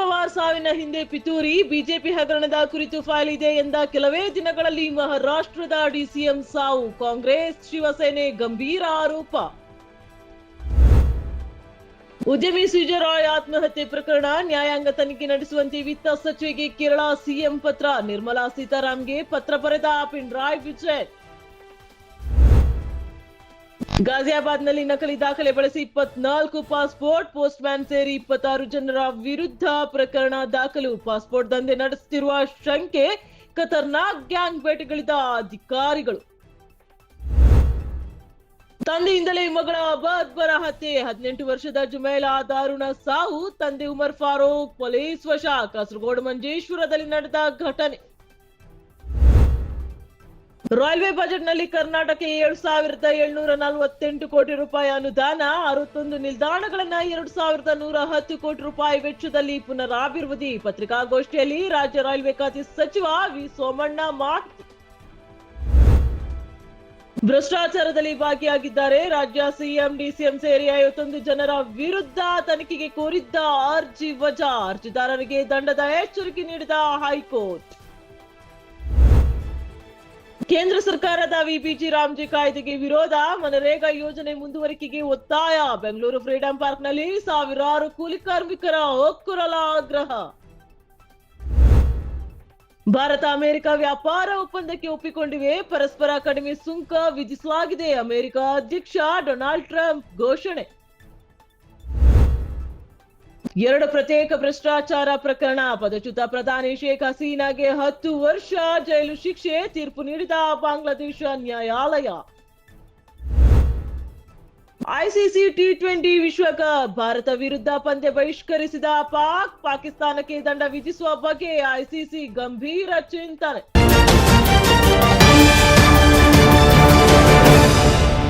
ಪವಾರ್ ಸಾವಿನ ಹಿಂದೆ ಪಿತೂರಿ ಬಿಜೆಪಿ ಹಗರಣದ ಕುರಿತು ಫೈಲ್ ಇದೆ ಎಂದ ಕೆಲವೇ ದಿನಗಳಲ್ಲಿ ಮಹಾರಾಷ್ಟ್ರದ ಡಿಸಿಎಂ ಸಾವು. ಕಾಂಗ್ರೆಸ್ ಶಿವಸೇನೆ ಗಂಭೀರ ಆರೋಪ. ಉದ್ಯಮಿ ಸುಜರಾಯ್ ಆತ್ಮಹತ್ಯೆ ಪ್ರಕರಣ ನ್ಯಾಯಾಂಗ ತನಿಖೆ ನಡೆಸುವಂತೆ ವಿತ್ತ ಸಚಿವಿಗೆ ಕೇರಳ ಸಿಎಂ ಪತ್ರ. ನಿರ್ಮಲಾ ಸೀತಾರಾಮ್ಗೆ ಪತ್ರ ಬರೆದ ಪಿಣರಾಯ್ ವಿಜಯನ್ ಗಾಜಿಯಾಬಾದ್ನಲ್ಲಿ ನಕಲಿ ದಾಖಲೆ ಬಳಸಿ ಇಪ್ಪತ್ನಾಲ್ಕು ಪಾಸ್ಪೋರ್ಟ್ ಪೋಸ್ಟ್ ಮ್ಯಾನ್ ಸೇರಿ ಇಪ್ಪತ್ತಾರು ಜನರ ವಿರುದ್ಧ ಪ್ರಕರಣ ದಾಖಲು. ಪಾಸ್ಪೋರ್ಟ್ ದಂಧೆ ನಡೆಸುತ್ತಿರುವ ಶಂಕೆ, ಖತರ್ನಾಕ್ ಗ್ಯಾಂಗ್ ಬೇಟೆಗಳಿದ ಅಧಿಕಾರಿಗಳು. ತಂದೆಯಿಂದಲೇ ಮಗಳ ಅಬಾದ್ಬರ ಹತ್ಯೆ. ಹದಿನೆಂಟು ವರ್ಷದ ಜುಮೇಲಾ ದಾರುಣ ಸಾವು ತಂದೆ ಉಮರ್ ಫಾರೂಕ್, ಪೊಲೀಸ್ ವಶ. ಕಾಸರಗೋಡು ಮಂಜೇಶ್ವರದಲ್ಲಿ ನಡೆದ ಘಟನೆ. ರೈಲ್ವೆ ಬಜೆಟ್ನಲ್ಲಿ ಕರ್ನಾಟಕ ಏಳು ಸಾವಿರದ ಏಳ್ನೂರ ನಲವತ್ತೆಂಟು ಕೋಟಿ ರೂಪಾಯಿ ಅನುದಾನ, ಅರವತ್ತೊಂದು ನಿಲ್ದಾಣಗಳನ್ನ ಎರಡು ಸಾವಿರದ ನೂರ ಹತ್ತು ಕೋಟಿ ರೂಪಾಯಿ ವೆಚ್ಚದಲ್ಲಿ ಪುನರಾಭಿವೃದ್ಧಿ ಪತ್ರಿಕಾಗೋಷ್ಠಿಯಲ್ಲಿ ರಾಜ್ಯ ರೈಲ್ವೆ ಖಾತೆ ಸಚಿವ ವಿ ಸೋಮಣ್ಣ ಮಾಹಿತಿ ಭ್ರಷ್ಟಾಚಾರದಲ್ಲಿ ಭಾಗಿಯಾಗಿದ್ದಾರೆ. ರಾಜ್ಯ ಸಿಎಂ, ಡಿಸಿಎಂ ಸೇರಿ ಐವತ್ತೊಂದು ಜನರ ವಿರುದ್ಧ ತನಿಖೆಗೆ ಕೋರಿದ್ದ ಅರ್ಜಿ ವಜಾ. ಅರ್ಜಿದಾರರಿಗೆ ದಂಡದ ಎಚ್ಚರಿಕೆ ನೀಡಿದ ಹೈಕೋರ್ಟ್. ಕೇಂದ್ರ ಸರ್ಕಾರದ ವಿಪಿಜಿ ರಾಮ್ಜಿ ಕಾಯ್ದೆಗೆ ವಿರೋಧ ಮನರೇಗಾ ಯೋಜನೆ ಮುಂದುವರಿಕೆಗೆ ಒತ್ತಾಯ. ಬೆಂಗಳೂರು ಫ್ರೀಡಂ ಪಾರ್ಕ್ನಲ್ಲಿ ಸಾವಿರಾರು ಕೂಲಿ ಕಾರ್ಮಿಕರ ಒಕ್ಕುರಲ ಆಗ್ರಹ ಭಾರತ, ಅಮೆರಿಕ ವ್ಯಾಪಾರ ಒಪ್ಪಂದಕ್ಕೆ ಒಪ್ಪಿಕೊಂಡಿವೆ. ಪರಸ್ಪರ ಕಡಿಮೆ ಸುಂಕ ವಿಧಿಸಲಾಗಿದೆ. ಅಮೆರಿಕ ಅಧ್ಯಕ್ಷ ಡೊನಾಲ್ಡ್ ಟ್ರಂಪ್ ಘೋಷಣೆ. ಎರಡು ಪ್ರತ್ಯೇಕ ಭ್ರಷ್ಟಾಚಾರ ಪ್ರಕರಣ. ಪದಚ್ಯುತ ಪ್ರಧಾನಿ ಶೇಖ್ ಹಸೀನಾಗೆ ಹತ್ತು ವರ್ಷ ಜೈಲು ಶಿಕ್ಷೆ ತೀರ್ಪು ನೀಡಿದ ಬಾಂಗ್ಲಾದೇಶ ನ್ಯಾಯಾಲಯ. ಐಸಿಸಿ ಟಿ ಟ್ವೆಂಟಿ ವಿಶ್ವಕಪ್. ಭಾರತ ವಿರುದ್ಧ ಪಂದ್ಯ ಬಹಿಷ್ಕರಿಸಿದ ಪಾಕ್, ಪಾಕಿಸ್ತಾನಕ್ಕೆ ದಂಡ ವಿಧಿಸುವ ಬಗ್ಗೆ ಐಸಿಸಿ ಗಂಭೀರ ಚಿಂತನೆ.